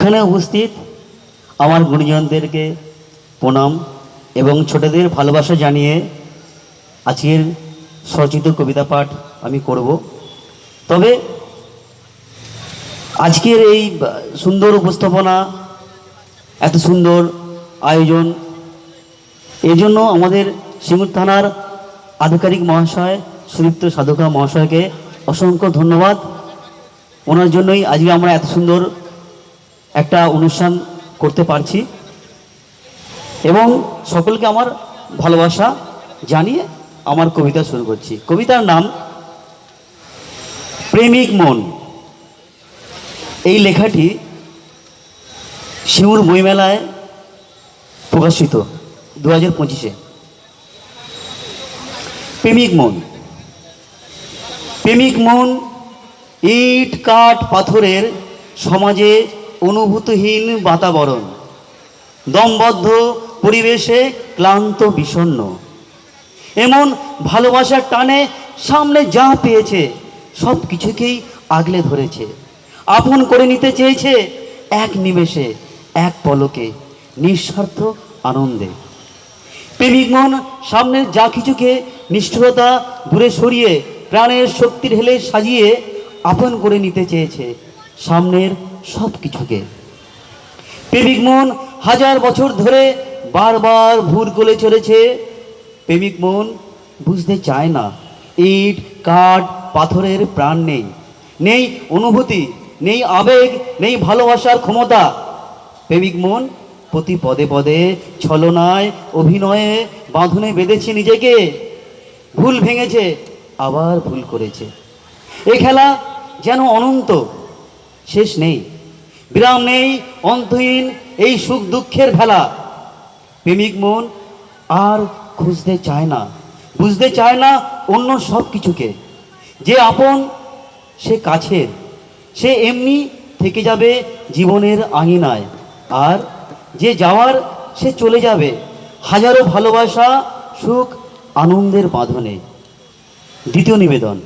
এখানে উপস্থিত আমার গুণীজনদেরকে প্রণাম এবং ছোটদের ভালোবাসা জানিয়ে আজকের স্বরচিত কবিতা পাঠ আমি করব। তবে আজকের এই সুন্দর উপস্থাপনা, এত সুন্দর আয়োজন, এজন্য আমাদের সিঙ্গুর থানার আধিকারিক মহাশয় সুদীপ্ত সাধকা মহাশয়কে অসংখ্য ধন্যবাদ। ওনার জন্যই আজকে আমরা এত সুন্দর একটা অনুষ্ঠান করতে পারছি। এবং সকলকে আমার ভালোবাসা জানিয়ে আমার কবিতা শুরু করছি। কবিতার নাম প্রেমিক মন। এই লেখাটি শিউর বইমেলায় প্রকাশিত দু হাজার পঁচিশে। প্রেমিক মন। প্রেমিক মন ইট, কাঠ, পাথরের সমাজে অনুভূতিহীন বাতাবরণ। দমবদ্ধ পরিবেশে ক্লান্ত, বিষণ্ণ। এমন ভালোবাসার টানে সামনে যা পেয়েছে, সব কিছুকেই আগলে ধরেছে। আপন করে নিতে চেয়েছে এক নিমেষে, এক পলকে, নিঃস্বার্থ আনন্দে। প্রেমিক মন সামনের যা কিছুকে নিষ্ঠুরতা দূরে সরিয়ে প্রাণের শক্তির হেলে সাজিয়ে আপন করে নিতে চেয়েছে সামনের সব কিছুকে প্রেমিক মন হাজার বছর ধরে বারবার ভুল করে চলেছে। প্রেমিক মন বুঝতে চায় না, ইট, কাঠ, পাথরের প্রাণ নেই। নেই অনুভূতি, নেই আবেগ, নেই ভালোবাসার ক্ষমতা। প্রেমিক মন প্রতি পদে পদে ছলনায়, অভিনয়ে, বাঁধনে বেঁধেছে নিজেকে। ভুল ভেঙেছে, আবার ভুল করেছে। এ খেলা যেন অনন্ত শেষ নেই। বিরাম নেই, অন্তহীন এই সুখ দুঃখের ভেলা। প্রেমিক মন আর খুঁজতে চায় না, বুঝতে চায় না অন্য সব কিছুকে। যে আপন, সে কাছের, সে এমনি থেকে যাবে জীবনের আঙিনায়। আর যে যাওয়ার, সে চলে যাবে হাজারো ভালোবাসা, সুখ, আনন্দের বাঁধনে। দ্বিতীয় নিবেদন।